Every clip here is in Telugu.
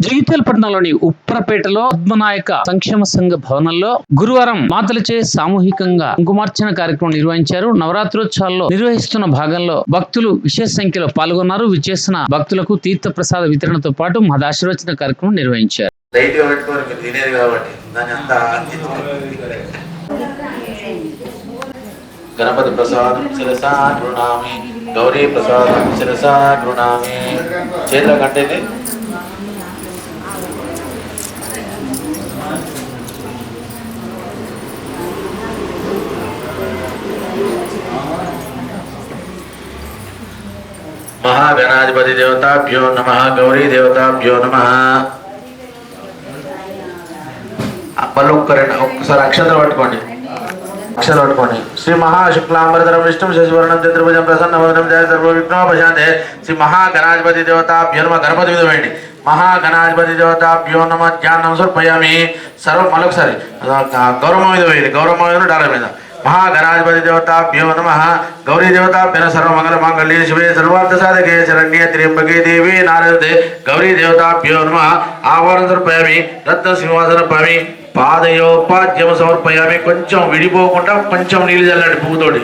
జగిత్యాలపట్నంలోని ఉప్పరపేటలో ఉప్రపేటలో పద్మనాయక సంక్షేమ సంఘ భవనంలో గురువారం మాతలచే సామూహికంగా కుంకుమార్చన కార్యక్రమం నిర్వహించారు. నవరాత్రోత్సవాల్లో నిర్వహిస్తున్న భాగంలో భక్తులు విశేష సంఖ్యలో పాల్గొన్నారు. విచ్చేసిన భక్తులకు తీర్థ ప్రసాద వితరణతో పాటు మహాదాశీర్వచన కార్యక్రమం నిర్వహించారు. గణపతి ప్రసాదం శిరసా గృణామి గౌరీ ప్రసాదం శిరసా గృణామి చేతిలో కంటేనే మహాగణాధిపతి దేవతాభ్యో నమ గౌరీ దేవతాభ్యో నమ. మళ్ళీ ఒక్క రెండు ఒక్కసారి అక్షతలు పట్టుకోండి. అక్షరం పట్టుకోండి. శ్రీ మహాశుక్లాంబరధరం విష్ణు శశివర్ణం చతుర్భుజం ప్రసన్న వదనం జయ సర్వ విఘ్నోపశాంతే. శ్రీ మహాగణాధిపతి దేవతాభ్యో నమ గణపతి మీద వేయండి. మహాగణాధిపతి దేవతాభ్యో నమ ధ్యానం సమర్పయామి. సర్వం మళ్ళొకసారి గౌరవం మీద వేయండి. గౌరవం మీద డాలర్ మీద. మహాగణాధిపతి దేవతాభ్యో నమ. గౌరీ దేవతాభ్యన సర్వమంగళ మాంగళ్యే శివే సర్వార్థ సాధకే శరణ్య త్ర్యంబకే దేవి నారదే. గౌరీ దేవతాభ్యో నమ. ఆవరణ సమర్పయామి రత్న సింహాసన పామి పాదయోపాద్యమ సమర్పయామి. కొంచెం విడిపోకుండా కొంచెం నీళ్ళు చల్లండి పువ్వుతోటి.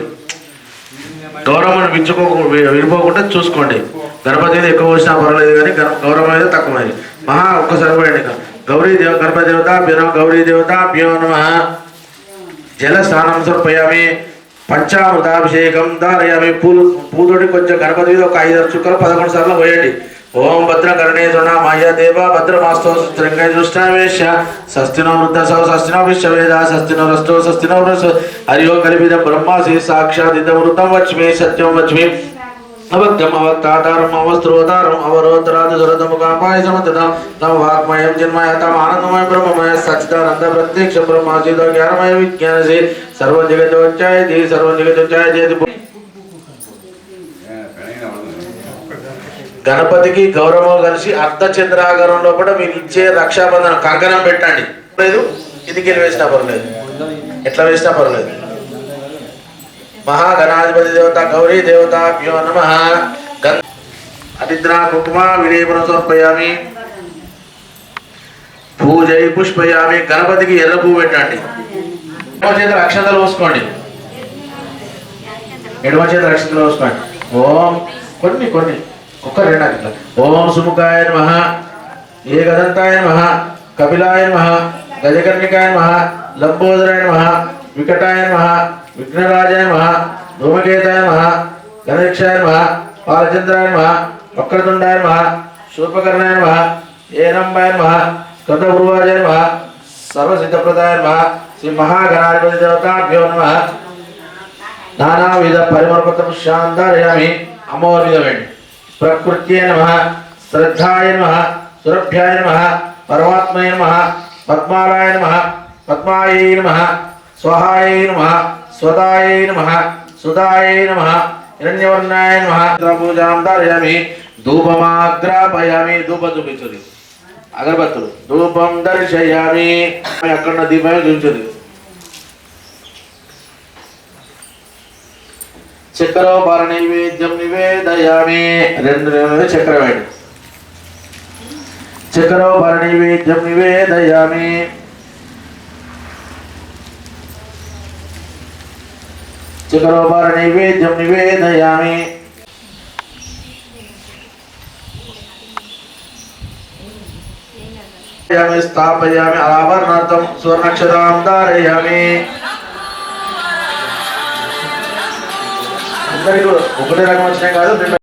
గౌరవం విచ్చుకో విడిపోకుండా చూసుకోండి. గణపతి మీద ఎక్కువ వచ్చినా పర్వాలేదు కానీ గౌరవం అయితే తక్కువైంది. మహా ఒక్కసారి పోయండి గౌరీ దేవ గణపతి దేవత భ్యో గౌరీ దేవత భ్యో నమ. జలస్నానం స్నానం పంచామృతాభిషేకం దారయామి పూలు పూతోటి కొంచెం గణపతి మీద ఒక ఐదు చుక్కలు పదకొండు సార్లు పోయండి. ఓం భద్ర కర్ణేశ్వర మాయా దేవ భద్రమాస్తో స్థిరంగా దృష్టావేశ. స్వస్తినో వృద్ధసో స్వస్తినో విశ్వవేద స్వస్తినో రష్టో స్వస్తినో వృష హరియో కల్పిత బ్రహ్మాసి సాక్షాత్ ఇదమృతం వచ్మి సత్యం వచ్మి. అవక్తం అవక్తాతారం అవస్త్రోతారం అవరోధరాజు సురతముఖాపాయ సమతతం తమ వాక్మయం జన్మయ తమ ఆనందమయ బ్రహ్మమయ సచ్చిదానంద ప్రత్యక్ష బ్రహ్మాసీత జ్ఞానమయ విజ్ఞానసి సర్వ జగతోచ్చాయతి సర్వ జగతోచ్చాయతి గణపతికి గౌరవం కలిసి అర్ధ చంద్రాగారం లోపల మీరు ఇచ్చే రక్షాబంధన కంకణం పెట్టండి. లేదు? ఇదికి వేసినా పర్లేదు. ఎట్లా వేసినా పర్లేదు. మహాగణాధిపతి దేవత గౌరీ దేవత భ్యో నమ. అతిద్రా కుంకుమ వినయపురం సమర్పయామి పూజై పుష్పయామి. గణపతికి ఎర్ర పువ్వు పెట్టండి. ఎడమ చేత అక్షతలు పోసుకోండి. ఎడమ చేత అక్షతలు పోసుకోండి. ఓం. కొన్ని కొన్ని. ఒక్క రెండు అక్షతలు ఓం సుముఖాయ నమ. గదంతాయ నమ. కపిలాయ నమ. గజకర్ణికాయ నమ. లంబోదరాయ నమ. వికటాయ నమ. విఘ్నరాజాయ మహ ధూమకేతాయ మహ గణేక్షాయ మహ బాలచంద్రాయ మహ వక్రతుండాయ మహ శూపకర్ణాయ మహ ఏనంబాయ నమ స్కృతపూర్వాజాయ మహ సర్వసిద్ధప్రదాయ మహ శ్రీ మహాగణాధిపతి దేవతాభ్యో నమ. నానావిధ పరిమళపత్రం శాంతారయామి అమ్మవారి ప్రకృత్యే నమ శ్రద్ధాయ నమ సురభ్యాయ నమ పరమాత్మయ నమ పద్మాలాయ నమ పద్మాయ నమ స్వహాయ నమ స్వదాయ నమ సుదాయ నమ హిరణ్యవర్ణాయ నమ. పూజాం ధారయామి ధూపమాగ్రాపయామి ధూపం చూపించుది. అగరబత్తులు. ధూపం దర్శయామి. అక్కడ దీపమే చూపించుది. చక్రోపార నైవేద్యం నివేదయామి. రెండు రెండు చక్ర వేయండి చక్రోపార నైవేద్యం నివేదయామి. చక్రోపార నైవేద్యం నివేదయామి యామి స్థాపయామి ఆభరణార్థం స్వర్ణక్షరాం ధారయామి అందరికీ ఒకటే రకం వచ్చినాయి కాదు